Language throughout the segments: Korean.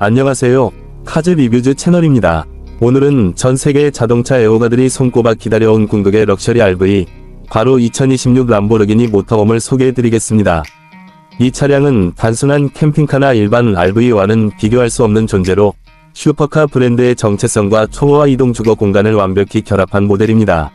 안녕하세요. 카즈 리뷰즈 채널입니다. 오늘은 전 세계의 자동차 애호가들이 손꼽아 기다려온 궁극의 럭셔리 RV, 바로 2026 람보르기니 모터홈을 소개해드리겠습니다. 이 차량은 단순한 캠핑카나 일반 RV와는 비교할 수 없는 존재로 슈퍼카 브랜드의 정체성과 초호화 이동 주거 공간을 완벽히 결합한 모델입니다.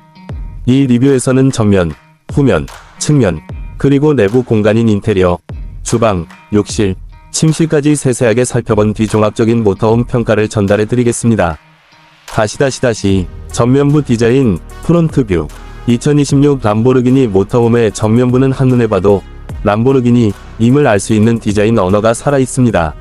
이 리뷰에서는 전면, 후면, 측면, 그리고 내부 공간인 인테리어, 주방, 욕실, 침실까지 세세하게 살펴본 비종합적인 모터홈 평가를 전달해 드리겠습니다. 다시 다시 다시 전면부 디자인 프론트 뷰 2026 람보르기니 모터홈의 전면부는 한눈에 봐도 람보르기니 임을 알 수 있는 디자인 언어가 살아 있습니다.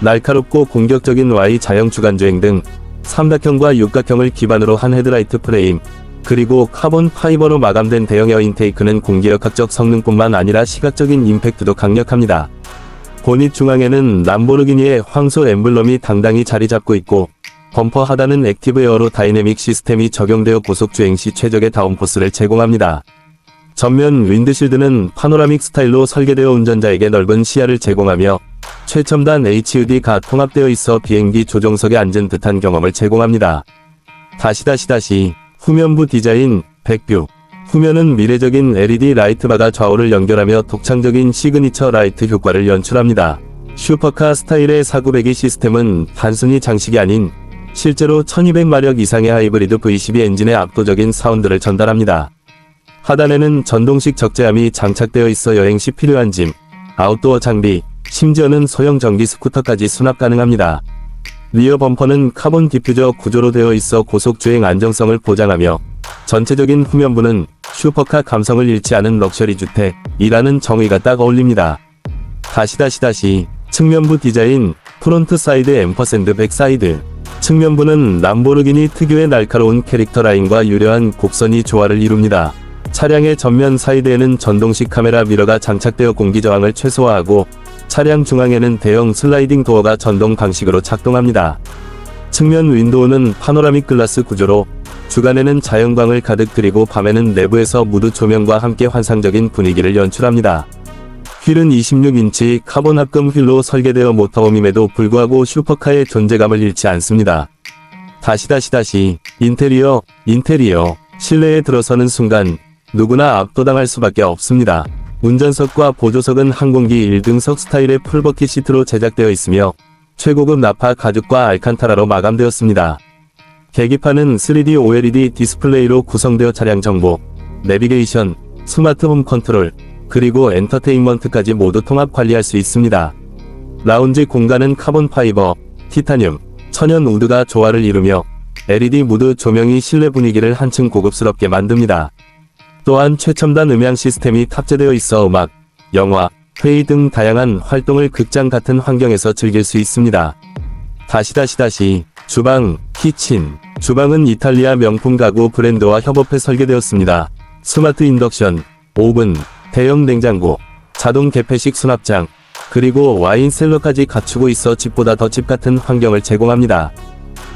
날카롭고 공격적인 Y 자형 주간주행 등 삼각형과 육각형을 기반으로 한 헤드라이트 프레임 그리고 카본 파이버로 마감된 대형 에어 인테이크는 공기력학적 성능뿐만 아니라 시각적인 임팩트도 강력합니다. 보닛 중앙에는 람보르기니의 황소 엠블럼이 당당히 자리 잡고 있고 범퍼 하단은 액티브 에어로 다이내믹 시스템이 적용되어 고속 주행 시 최적의 다운포스를 제공합니다. 전면 윈드실드는 파노라믹 스타일로 설계되어 운전자에게 넓은 시야를 제공하며 최첨단 HUD가 통합되어 있어 비행기 조종석에 앉은 듯한 경험을 제공합니다. 다시 다시 다시 후면부 디자인 백뷰 후면은 미래적인 LED 라이트바가 좌우를 연결하며 독창적인 시그니처 라이트 효과를 연출합니다. 슈퍼카 스타일의 사구배기 시스템은 단순히 장식이 아닌 실제로 1200마력 이상의 하이브리드 V12 엔진의 압도적인 사운드를 전달합니다. 하단에는 전동식 적재함이 장착되어 있어 여행 시 필요한 짐, 아웃도어 장비, 심지어는 소형 전기 스쿠터까지 수납 가능합니다. 리어 범퍼는 카본 디퓨저 구조로 되어 있어 고속 주행 안정성을 보장하며 전체적인 후면부는 슈퍼카 감성을 잃지 않은 럭셔리 주택이라는 정의가 딱 어울립니다. 다시 다시 다시 측면부 디자인 프론트 사이드 앰퍼샌드 백 사이드 측면부는 람보르기니 특유의 날카로운 캐릭터 라인과 유려한 곡선이 조화를 이룹니다. 차량의 전면 사이드에는 전동식 카메라 미러가 장착되어 공기 저항을 최소화하고 차량 중앙에는 대형 슬라이딩 도어가 전동 방식으로 작동합니다. 측면 윈도우는 파노라믹 글라스 구조로 주간에는 자연광을 가득 들이고 밤에는 내부에서 무드 조명과 함께 환상적인 분위기를 연출합니다. 휠은 26인치 카본 합금 휠로 설계되어 모터홈임에도 불구하고 슈퍼카의 존재감을 잃지 않습니다. 다시 다시 다시 인테리어 인테리어 실내에 들어서는 순간 누구나 압도당할 수밖에 없습니다. 운전석과 보조석은 항공기 1등석 스타일의 풀버킷 시트로 제작되어 있으며 최고급 나파 가죽과 알칸타라로 마감되었습니다. 계기판은 3D OLED 디스플레이로 구성되어 차량 정보, 내비게이션, 스마트 홈 컨트롤, 그리고 엔터테인먼트까지 모두 통합 관리할 수 있습니다. 라운지 공간은 카본 파이버, 티타늄, 천연 우드가 조화를 이루며 LED 무드 조명이 실내 분위기를 한층 고급스럽게 만듭니다. 또한 최첨단 음향 시스템이 탑재되어 있어 음악, 영화, 회의 등 다양한 활동을 극장 같은 환경에서 즐길 수 있습니다. 다시 다시 다시 주방, 키친. 주방은 이탈리아 명품 가구 브랜드와 협업해 설계되었습니다. 스마트 인덕션, 오븐, 대형 냉장고, 자동 개폐식 수납장, 그리고 와인 셀러까지 갖추고 있어 집보다 더 집 같은 환경을 제공합니다.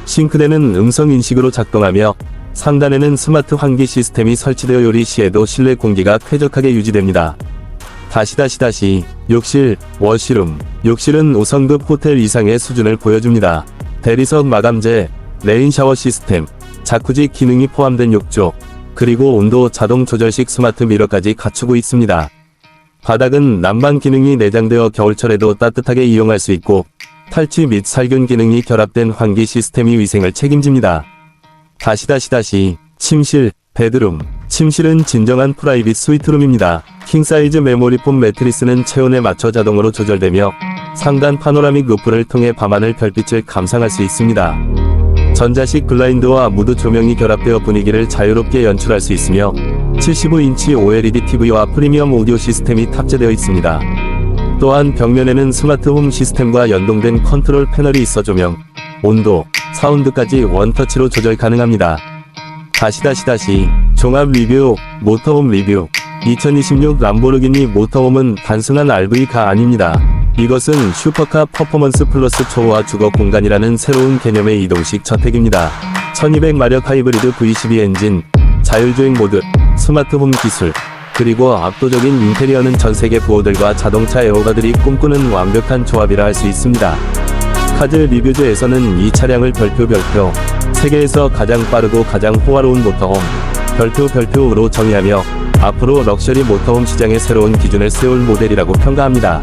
싱크대는 음성 인식으로 작동하며 상단에는 스마트 환기 시스템이 설치되어 요리 시에도 실내 공기가 쾌적하게 유지됩니다. 다시 다시 다시 욕실, 워시룸. 욕실은 5성급 호텔 이상의 수준을 보여줍니다. 대리석 마감재, 레인 샤워 시스템, 자쿠지 기능이 포함된 욕조, 그리고 온도 자동 조절식 스마트 미러까지 갖추고 있습니다. 바닥은 난방 기능이 내장되어 겨울철에도 따뜻하게 이용할 수 있고 탈취 및 살균 기능이 결합된 환기 시스템이 위생을 책임집니다. 다시 다시 다시 침실, 베드룸. 침실은 진정한 프라이빗 스위트룸입니다. 킹사이즈 메모리폼 매트리스는 체온에 맞춰 자동으로 조절되며 상단 파노라믹 루프를 통해 밤하늘 별빛을 감상할 수 있습니다. 전자식 블라인드와 무드 조명이 결합되어 분위기를 자유롭게 연출할 수 있으며 75인치 OLED TV와 프리미엄 오디오 시스템이 탑재되어 있습니다. 또한 벽면에는 스마트 홈 시스템과 연동된 컨트롤 패널이 있어 조명, 온도, 사운드까지 원터치로 조절 가능합니다. 다시 다시 다시 종합 리뷰 모터홈 리뷰 2026 람보르기니 모터홈은 단순한 RV가 아닙니다. 이것은 슈퍼카 퍼포먼스 플러스 초호화 주거 공간이라는 새로운 개념의 이동식 저택입니다. 1200마력 하이브리드 V12 엔진, 자율주행 모드, 스마트 홈 기술, 그리고 압도적인 인테리어는 전 세계 부호들과 자동차 애호가들이 꿈꾸는 완벽한 조합이라 할 수 있습니다. 카즈 리뷰즈에서는 이 차량을 별표 별표 세계에서 가장 빠르고 가장 호화로운 모터홈 별표 별표로 정의하며 앞으로 럭셔리 모터홈 시장의 새로운 기준을 세울 모델이라고 평가합니다.